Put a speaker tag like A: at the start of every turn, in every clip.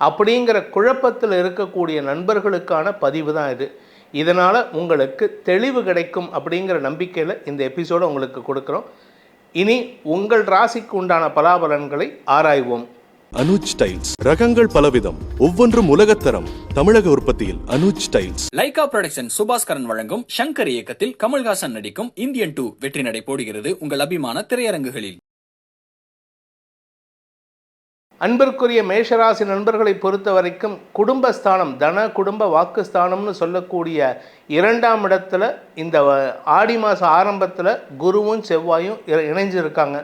A: அப்படிங்கிற குழப்பத்தில் இருக்கக்கூடிய நண்பர்களுக்கான பதிவு தான் இது. இதனால் உங்களுக்கு தெளிவு கிடைக்கும் அப்படிங்கிற நம்பிக்கையில் இந்த எபிசோடை உங்களுக்கு கொடுக்குறோம். இனி உங்கள் ராசிக்கு உண்டான பலாபலன்களை ஆராய்வோம்.
B: அனுஜ் டைல்ஸ். ரகங்கள் பலவிதம். ஒவ்வொன்றும் உலகத்தரம் தமிழக உற்பத்தியில் Anuj tiles.
C: Lyca production Subaskaran வழங்கும் ஷங்கர் இயக்கத்தில் கமல்ஹாசன் நடிக்கும் இந்தியன் டூ வெற்றி நடை போடுகிறது உங்கள் அபிமான திரையரங்குகளில்.
A: அன்பிற்குரிய மேஷராசி நண்பர்களை பொறுத்த வரைக்கும் குடும்பஸ்தானம் தன குடும்ப வாக்குஸ்தானம்னு சொல்லக்கூடிய இரண்டாம் இடத்துல இந்த ஆடி மாத ஆரம்பத்தில் குருவும் செவ்வாயும் இணைஞ்சிருக்காங்க.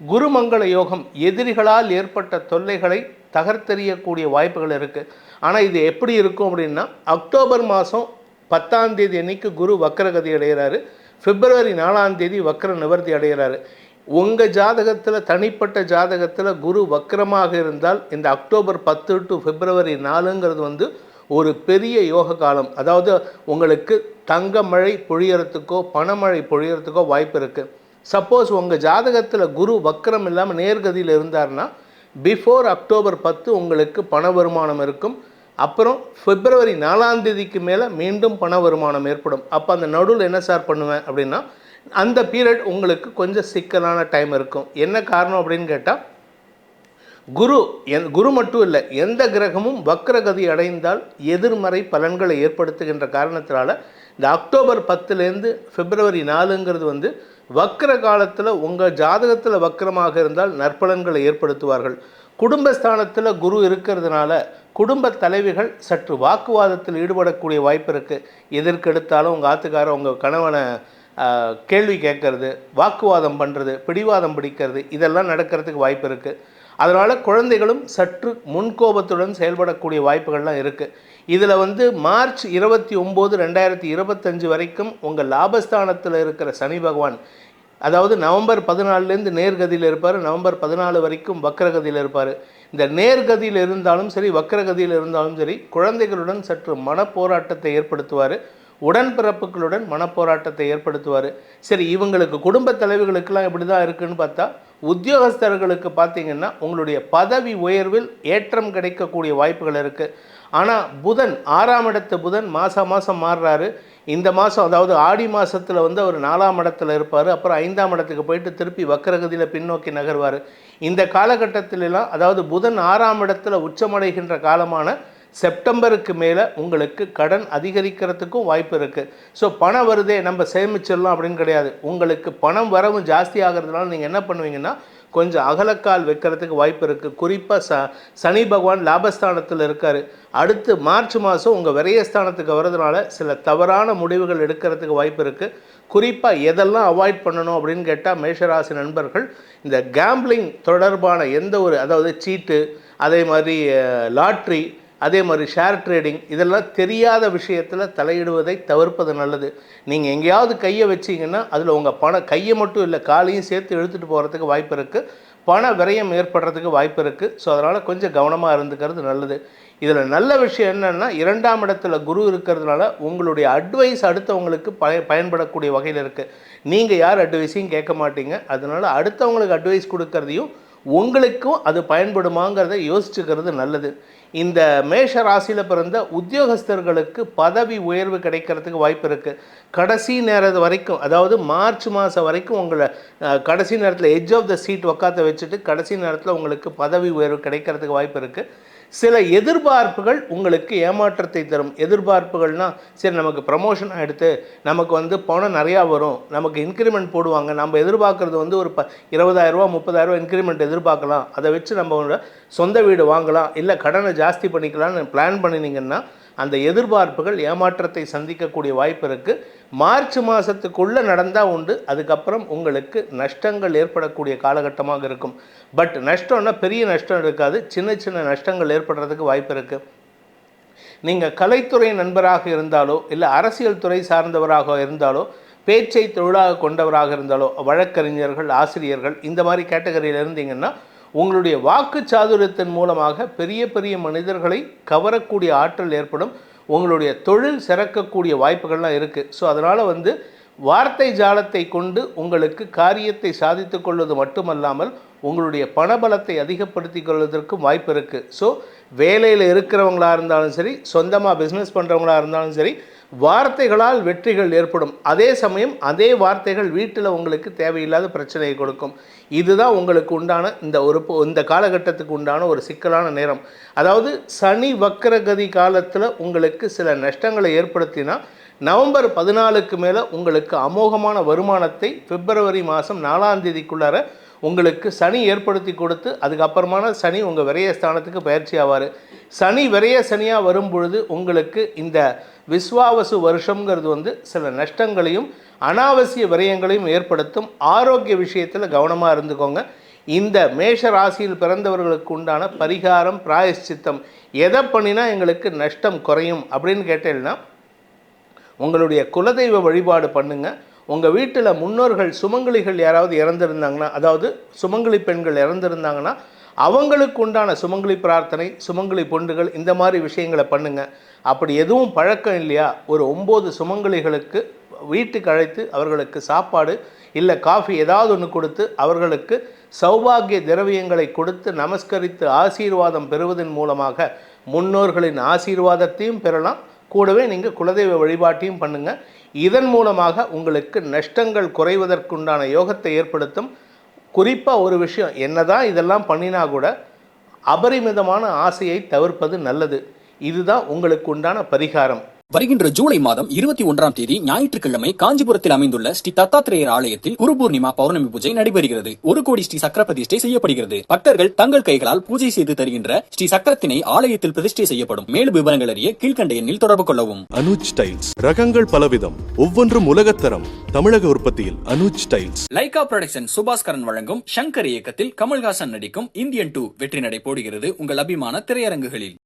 A: குருமங்கள யோகம் எதிரிகளால் ஏற்பட்ட தொல்லைகளை தகர்த்தெறியக்கூடிய வாய்ப்புகள் இருக்குது ஆனால் இது எப்படி இருக்கும் அப்படின்னா அக்டோபர் மாதம் பத்தாம் தேதி அன்னைக்கு குரு வக்கரகதி அடைகிறாரு பிப்ரவரி நாலாம் தேதி வக்கர நிவர்த்தி அடைகிறாரு உங்கள் ஜாதகத்தில் தனிப்பட்ட ஜாதகத்தில் குரு வக்கரமாக இருந்தால் இந்த அக்டோபர் பத்து டு பிப்ரவரி நாலுங்கிறது வந்து ஒரு பெரிய யோக காலம். அதாவது உங்களுக்கு தங்க மழை பொழியறதுக்கோ பணமழை பொழியறதுக்கோ வாய்ப்பு இருக்குது சப்போஸ் உங்கள் ஜாதகத்தில் குரு வக்கரம் இல்லாமல் நேர்கதியில் இருந்தார்னா பிஃபோர் அக்டோபர் பத்து உங்களுக்கு பண வருமானம் இருக்கும். அப்புறம் பிப்ரவரி நாலாம் தேதிக்கு மேலே மீண்டும் பண வருமானம் ஏற்படும். அப்போ அந்த நடுவில் என்ன சார் பண்ணுவேன் அப்படின்னா அந்த பீரியட் உங்களுக்கு கொஞ்சம் சிக்கலான டைம் இருக்கும். என்ன காரணம் அப்படின்னு கேட்டால் குரு என் குரு மட்டும் இல்லை எந்த கிரகமும் வக்ரகதி அடைந்தால் எதிர்மறை பலன்களை ஏற்படுத்துகின்ற காரணத்தினால இந்த அக்டோபர் பத்துலேருந்து பிப்ரவரி நாலுங்கிறது வந்து வக்ர காலத்தில் உங்கள் ஜாதகத்தில் வக்ரமாக இருந்தால் நற்பலன்களை ஏற்படுத்துவார்கள். குடும்பஸ்தானத்தில் குரு இருக்கிறதுனால குடும்ப தலைவிகள் சற்று வாக்குவாதத்தில் ஈடுபடக்கூடிய வாய்ப்பு இருக்குது எதற்கெடுத்தாலும் உங்கள் ஆத்துக்காரன் உங்கள் கணவனை கேள்வி கேட்கறது வாக்குவாதம் பண்ணுறது பிடிவாதம் பிடிக்கிறது இதெல்லாம் நடக்கிறதுக்கு வாய்ப்பு இருக்குது அதனால் குழந்தைகளும் சற்று முன்கோபத்துடன் செயல்படக்கூடிய வாய்ப்புகள்லாம் இருக்குது இதில் வந்து மார்ச் இருபத்தி ஒம்பது ரெண்டாயிரத்தி இருபத்தஞ்சு வரைக்கும் உங்கள் லாபஸ்தானத்தில் இருக்கிற சனி பகவான் அதாவது நவம்பர் பதினாலுலேருந்து நேர்கதியில் இருப்பார் நவம்பர் பதினாலு வரைக்கும் வக்கரகதியில் இருப்பார். இந்த நேர்கதியில் இருந்தாலும் சரி வக்கரகதியில் இருந்தாலும் சரி குழந்தைகளுடன் சற்று மனப்போராட்டத்தை ஏற்படுத்துவார். உடன்பிறப்புகளுடன் மனப்போராட்டத்தை ஏற்படுத்துவார். சரி இவங்களுக்கு குடும்ப தலைவிகளுக்கெல்லாம் இப்படி தான் இருக்குன்னு பார்த்தா உத்தியோகஸ்தர்களுக்கு பார்த்தீங்கன்னா உங்களுடைய பதவி உயர்வில் ஏற்றம் கிடைக்கக்கூடிய வாய்ப்புகள் இருக்குது ஆனால் புதன் ஆறாம் இடத்து புதன் மாதம் மாதம் மாறுறாரு. இந்த மாதம் அதாவது ஆடி மாதத்தில் வந்து அவர் நாலாம் இடத்துல இருப்பார். அப்புறம் ஐந்தாம் இடத்துக்கு போயிட்டு திருப்பி வக்கரகதியில் பின்னோக்கி நகர்வார். இந்த காலகட்டத்திலலாம் அதாவது புதன் ஆறாம் இடத்துல உச்சமடைகின்ற காலமான செப்டம்பருக்கு மேலே உங்களுக்கு கடன் அதிகரிக்கிறதுக்கும் வாய்ப்பு இருக்குது ஸோ பணம் வருதே நம்ம சேமிச்சிடலாம் அப்படின்னு கிடையாது. உங்களுக்கு பணம் வரவும் ஜாஸ்தி ஆகிறதுனால நீங்கள் என்ன பண்ணுவீங்கன்னா கொஞ்சம் அகலக்கால் வைக்கிறதுக்கு வாய்ப்பு இருக்குது குறிப்பாக ச சனி பகவான் லாபஸ்தானத்தில் இருக்கார். அடுத்து மார்ச் மாதம் உங்கள் விரயஸ்தானத்துக்கு வர்றதுனால சில தவறான முடிவுகள் எடுக்கிறதுக்கு வாய்ப்பு இருக்குது குறிப்பாக எதெல்லாம் அவாய்ட் பண்ணணும் அப்படின்னு கேட்டால் மேஷராசி நண்பர்கள் இந்த கேம்பிளிங் தொடர்பான எந்த ஒரு அதாவது சீட்டு அதே மாதிரி லாட்ரி அதே மாதிரி ஷேர் ட்ரேடிங் இதெல்லாம் தெரியாத விஷயத்தில் தலையிடுவதை தவிர்ப்பது நல்லது. நீங்கள் எங்கேயாவது கையை வச்சீங்கன்னா அதில் உங்கள் பண கையை மட்டும் இல்லை காலையும் சேர்த்து இழுத்துட்டு போகிறதுக்கு வாய்ப்பு இருக்குது பண விரயம் ஏற்படுறதுக்கு வாய்ப்பு இருக்குது ஸோ அதனால் கொஞ்சம் கவனமாக இருந்துக்கிறது நல்லது. இதில் நல்ல விஷயம் என்னென்னா இரண்டாம் இடத்துல குரு இருக்கிறதுனால உங்களுடைய அட்வைஸ் அடுத்தவங்களுக்கு பய பயன்படக்கூடிய வகையில் இருக்குது நீங்கள் யார் அட்வைஸையும் கேட்க மாட்டீங்க. அதனால் அடுத்தவங்களுக்கு அட்வைஸ் கொடுக்கறதையும் உங்களுக்கும் அது பயன்படுமாங்கிறத யோசிச்சுக்கிறது நல்லது. இந்த மேஷ ராசியில் பிறந்த உத்தியோகஸ்தர்களுக்கு பதவி உயர்வு கிடைக்கிறதுக்கு வாய்ப்பு இருக்குது கடைசி நேரம் வரைக்கும் அதாவது மார்ச் மாதம் வரைக்கும் உங்களை கடைசி நேரத்தில் எட்ஜ் ஆஃப் த சீட் உக்காத்த வச்சுட்டு கடைசி நேரத்தில் உங்களுக்கு பதவி உயர்வு கிடைக்கிறதுக்கு வாய்ப்பு இருக்குது சில எதிர்பார்ப்புகள் உங்களுக்கு ஏமாற்றத்தை தரும். எதிர்பார்ப்புகள்னால் சரி நமக்கு ப்ரமோஷன் எடுத்து நமக்கு வந்து பணம் நிறையா வரும். நமக்கு இன்க்ரிமெண்ட் போடுவாங்க. நம்ம எதிர்பார்க்குறது வந்து ஒரு ப இருபதாயிரரூவா முப்பதாயிரரூவா இன்க்ரிமெண்ட் எதிர்பார்க்கலாம். அதை வச்சு நம்ம சொந்த வீடு வாங்கலாம். இல்லை கடனை ஜாஸ்தி பண்ணிக்கலாம்னு பிளான் பண்ணினீங்கன்னா அந்த எதிர்பார்ப்புகள் ஏமாற்றத்தை சந்திக்கக்கூடிய வாய்ப்பு இருக்குது மார்ச் மாதத்துக்குள்ளே நடந்தால் உண்டு. அதுக்கப்புறம் உங்களுக்கு நஷ்டங்கள் ஏற்படக்கூடிய காலகட்டமாக இருக்கும். பட் நஷ்டம்னா பெரிய நஷ்டம் இருக்காது. சின்ன சின்ன நஷ்டங்கள் ஏற்படுறதுக்கு வாய்ப்பு இருக்குது நீங்கள் கலைத்துறை நண்பராக இருந்தாலோ இல்லை அரசியல் துறை சார்ந்தவராக இருந்தாலோ பேச்சை தொழிலாக கொண்டவராக இருந்தாலோ வழக்கறிஞர்கள் ஆசிரியர்கள் இந்த மாதிரி கேட்டகரியில் இருந்தீங்கன்னா உங்களுடைய வாக்கு சாதுரியத்தின் மூலமாக பெரிய பெரிய மனிதர்களை கவரக்கூடிய ஆற்றல் ஏற்படும். உங்களுடைய தொழில் சிறக்கக்கூடிய வாய்ப்புகள்லாம் இருக்குது ஸோ அதனால் வந்து வார்த்தை ஜாலத்தை கொண்டு உங்களுக்கு காரியத்தை சாதித்து கொள்வது மட்டுமல்லாமல் உங்களுடைய பணபலத்தை அதிகப்படுத்திக் கொள்வதற்கும் வாய்ப்பு இருக்குது ஸோ வேலையில் இருக்கிறவங்களா இருந்தாலும் சரி சொந்தமாக பிஸ்னஸ் பண்ணுறவங்களா இருந்தாலும் சரி வார்த்தைகளால் வெற்றிகள் ஏற்படும். அதே சமயம் அதே வார்த்தைகள் வீட்டில் உங்களுக்கு தேவையில்லாத பிரச்சனையை கொடுக்கும். இதுதான் உங்களுக்கு உண்டான இந்த ஒரு பொ- இந்த காலகட்டத்துக்கு உண்டான ஒரு சிக்கலான நேரம். அதாவது சனி வக்கரகதி காலத்தில் உங்களுக்கு சில நஷ்டங்களை ஏற்படுத்தினா நவம்பர் பதினாலுக்கு மேலே உங்களுக்கு அமோகமான வருமானத்தை பிப்ரவரி மாதம் நாலாம் தேதிக்குள்ளார உங்களுக்கு சனி ஏற்படுத்தி கொடுத்து அதுக்கப்புறமான சனி உங்கள் விரயஸ்தானத்துக்கு பயிற்சி ஆவார். சனி விரைய சனியாக வரும் பொழுது உங்களுக்கு இந்த விஸ்வாவசு வருஷங்கிறது வந்து சில நஷ்டங்களையும் அனாவசிய விரயங்களையும் ஏற்படுத்தும் ஆரோக்கிய விஷயத்தில் கவனமாக இருந்துக்கோங்க. இந்த மேஷ ராசியில் பிறந்தவர்களுக்கு உண்டான பரிகாரம் பிராயஷ்சித்தம் எதை பண்ணினா எங்களுக்கு நஷ்டம் குறையும் அப்படின்னு கேட்டேன்னா உங்களுடைய குலதெய்வ வழிபாடு பண்ணுங்கள் உங்கள் வீட்டில் முன்னோர்கள் சுமங்கலிகள் யாராவது இறந்திருந்தாங்கன்னா அதாவது சுமங்கலி பெண்கள் இறந்திருந்தாங்கன்னா அவங்களுக்கு உண்டான சுமங்கலி பிரார்த்தனை சுமங்கலி பொண்டுகள் இந்த மாதிரி விஷயங்களை பண்ணுங்க. அப்படி எதுவும் பழக்கம் இல்லையா? ஒரு ஒம்பது சுமங்கலிகளுக்கு வீட்டுக்கு அழைத்து அவர்களுக்கு சாப்பாடு இல்லை காஃபி ஏதாவது ஒன்று கொடுத்து அவர்களுக்கு சௌபாகிய திரவியங்களை கொடுத்து நமஸ்கரித்து ஆசீர்வாதம் பெறுவதன் மூலமாக முன்னோர்களின் ஆசீர்வாதத்தையும் பெறலாம். கூடவே நீங்கள் குலதெய்வ வழிபாட்டையும் பண்ணுங்கள் இதன் மூலமாக உங்களுக்கு நஷ்டங்கள் குறைவதற்குண்டான யோகத்தை ஏற்படுத்தும். குறிப்பாக ஒரு விஷயம் என்னதான் இதெல்லாம் பண்ணினா கூட அபரிமிதமான ஆசையை தவிர்ப்பது நல்லது. இதுதான் உங்களுக்கு உண்டான பரிகாரம்.
C: வருகின்ற ஜூலை மாதம் இருபத்தி ஒன்றாம் தேதி ஞாயிற்றுக்கிழமை காஞ்சிபுரத்தில் அமைந்துள்ள ஸ்ரீ தத்தாத்திரேயர் ஆலயத்தில் குரு பூர்ணிமா பௌர்ணமி பூஜை நடைபெறுகிறது. ஒரு கோடி ஸ்ரீ சக்கர பிரதிஷ்டை செய்யப்படுகிறது. பக்தர்கள் தங்கள் கைகளால் பூஜை செய்து தருகின்ற ஸ்ரீ சக்கரத்தினை ஆலயத்தில் பிரதிஷ்டை செய்யப்படும். மேலும் விவரங்கள் அறிய கீழ்கண்ட எண்ணில் தொடர்பு கொள்ளவும்.
B: அனுஜ் டைல்ஸ். ரகங்கள் பலவிதம். ஒவ்வொன்றும் உலகத்தரம். தமிழக உற்பத்தியில் Anuj tiles.
C: Lyca production Subaskaran வழங்கும் சங்கர் இயக்கத்தில் கமல்ஹாசன் நடிக்கும் இந்தியன் டூ வெற்றி நடை போடுகிறது உங்கள் அபிமான திரையரங்குகளில்.